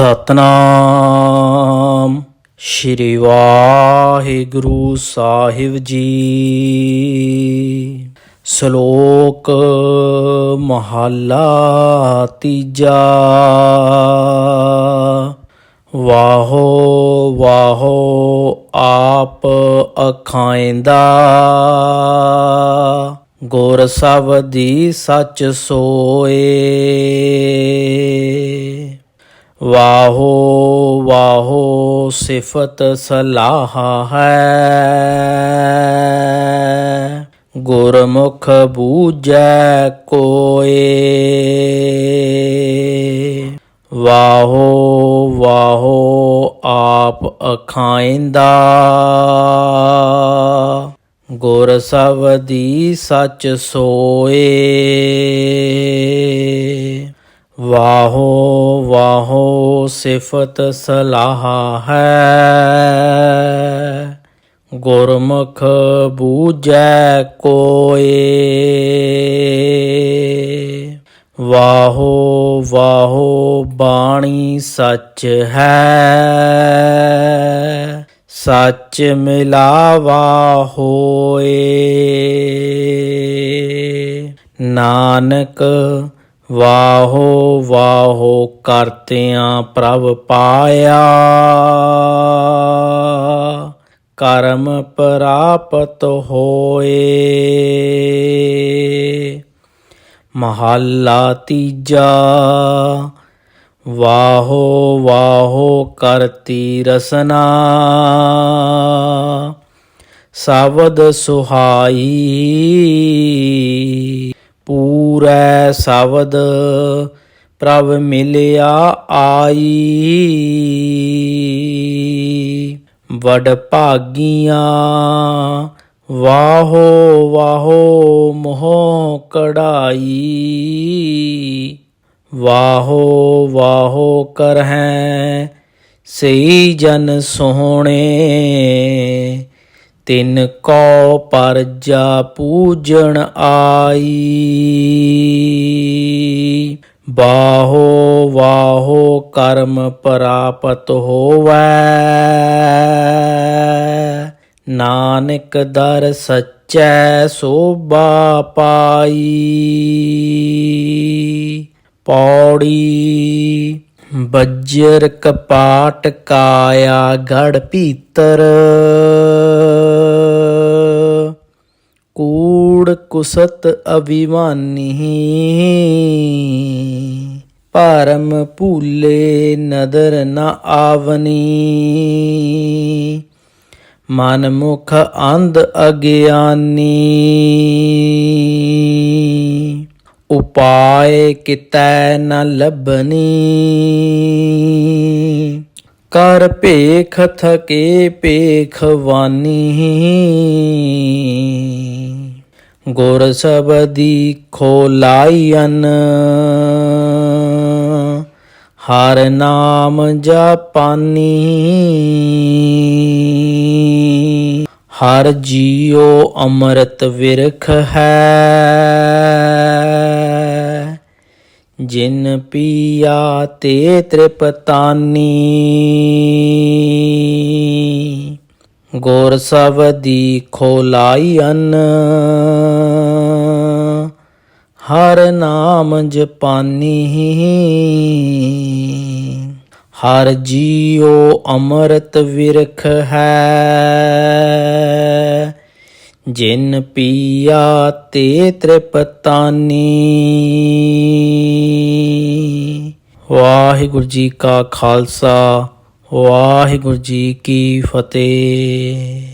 ਸਤਨਾਮ। ਸ਼੍ਰੀ ਵਾਹਿਗੁਰੂ ਸਾਹਿਬ ਜੀ। ਸ਼ਲੋਕ ਮਹੱਲਾ ਤੀਜਾ। ਵਾਹੋ ਵਾਹੋ ਆਪ ਅਖਾਇਂਦਾ। ਗੁਰ ਸਬਦੀ ਸੱਚ ਸੋਏ। ਵਾਹੋ ਵਾਹੋ, ਸਿਫਤ ਸਲਾਹ ਹੈ। ਗੁਰਮੁਖ ਬੂਝੈ ਕੋਏ। ਵਾਹੋ ਵਾਹੋ, ਆਪ ਅਖਾਇਂਦਾ। ਗੁਰ ਸਬਦੀ ਸੱਚ ਸੋਏ। ਵਾਹੋ ਵਾਹੋ ਸਿਫਤ ਸਲਾਹ ਹੈ ਗੁਰਮੁਖ ਬੂਝੈ ਕੋਏ ਵਾਹੋ ਵਾਹੋ ਬਾਣੀ ਸੱਚ ਹੈ ਸੱਚ ਮਿਲਾਵਾ ਹੋਏ ਨਾਨਕ ਵਾਹੋ ਵਾਹੋ ਕਰਤਿਆਂ ਪ੍ਰਭ ਪਾਇਆ। ਕਰਮ ਪ੍ਰਾਪਤ ਹੋਏ। ਮਹੱਲਾ ਤੀਜਾ। ਵਾਹੋ ਵਾਹੋ ਕਰਤੀ ਰਸਨਾ। ਸ਼ਬਦ ਸੁਹਾਈ। ਪੂਰੈ ਸ਼ਬਦ ਪ੍ਰਭ ਮਿਲਿਆ ਆਈ। ਵਡ ਭਾਗੀਆਂ, ਵਾਹੋ ਵਾਹੋ ਮੋਹ ਕੜਾਈ ਵਾਹੋ ਵਾਹੋ ਕਰਹਿ ਸਈ ਜਨ ਸੋਹਣੇ। ਤਿਨ ਕੋ ਪਰਜਾ ਪੂਜਣ ਆਈ। ਬਾਹੋ ਵਾਹੋ ਕਰਮ ਪ੍ਰਾਪਤ ਹੋਵੈ। ਨਾਨਕ ਦਰ ਸੱਚੈ ਸੋਭਾ ਪਾਈ। ਪੌੜੀ ਬੱਜਰ ਕਪਾਟ ਕਾਇਆ ਗੜ ਭੀਤਰ। ਕੂੜ ਕੁਸਤ ਅਭਿਮਾਨੀ। ਪਰਮ ਭੂਲੇ ਨਦਰ ਨ ਆਵਨੀ। ਮਨ ਮੁਖ ਅੰਧ ਅਗਿਆਨੀ। ਉਪਾਏ ਕਿਤੈ ਨ ਲੱਭਨੀ। ਕਰ ਭੇਖ ਥਕੇ ਭੇਖਵਾਨੀ। ਗੁਰ ਸਬਦੀ ਖੋਲਾਈਨ ਹਰ ਨਾਮ ਜਪਾਨੀ। ਹਰ ਜੀਉ ਅੰਮ੍ਰਿਤ ਵਿਰਖ ਹੈ। ਜਿਨ ਪੀਆ ਤੇ ਤ੍ਰਿਪਤਾਨੀ। ਗੁਰ ਸਬਦੀ ਖੋਲਾਈਨ ਹਰ ਨਾਮ ਜਪਾਨੀ। ਹਰ ਜੀਉ ਅੰਮ੍ਰਿਤ ਵਿਰਖ ਹੈ। ਜਿਨ ਪੀਆ ਤੇ ਤ੍ਰਿਪਤਾਨੀ। ਵਾਹਿਗੁਰੂ ਜੀ ਕਾ ਖਾਲਸਾ ਵਾਹਿਗੁਰੂ ਜੀ ਕੀ ਫਤਿਹ।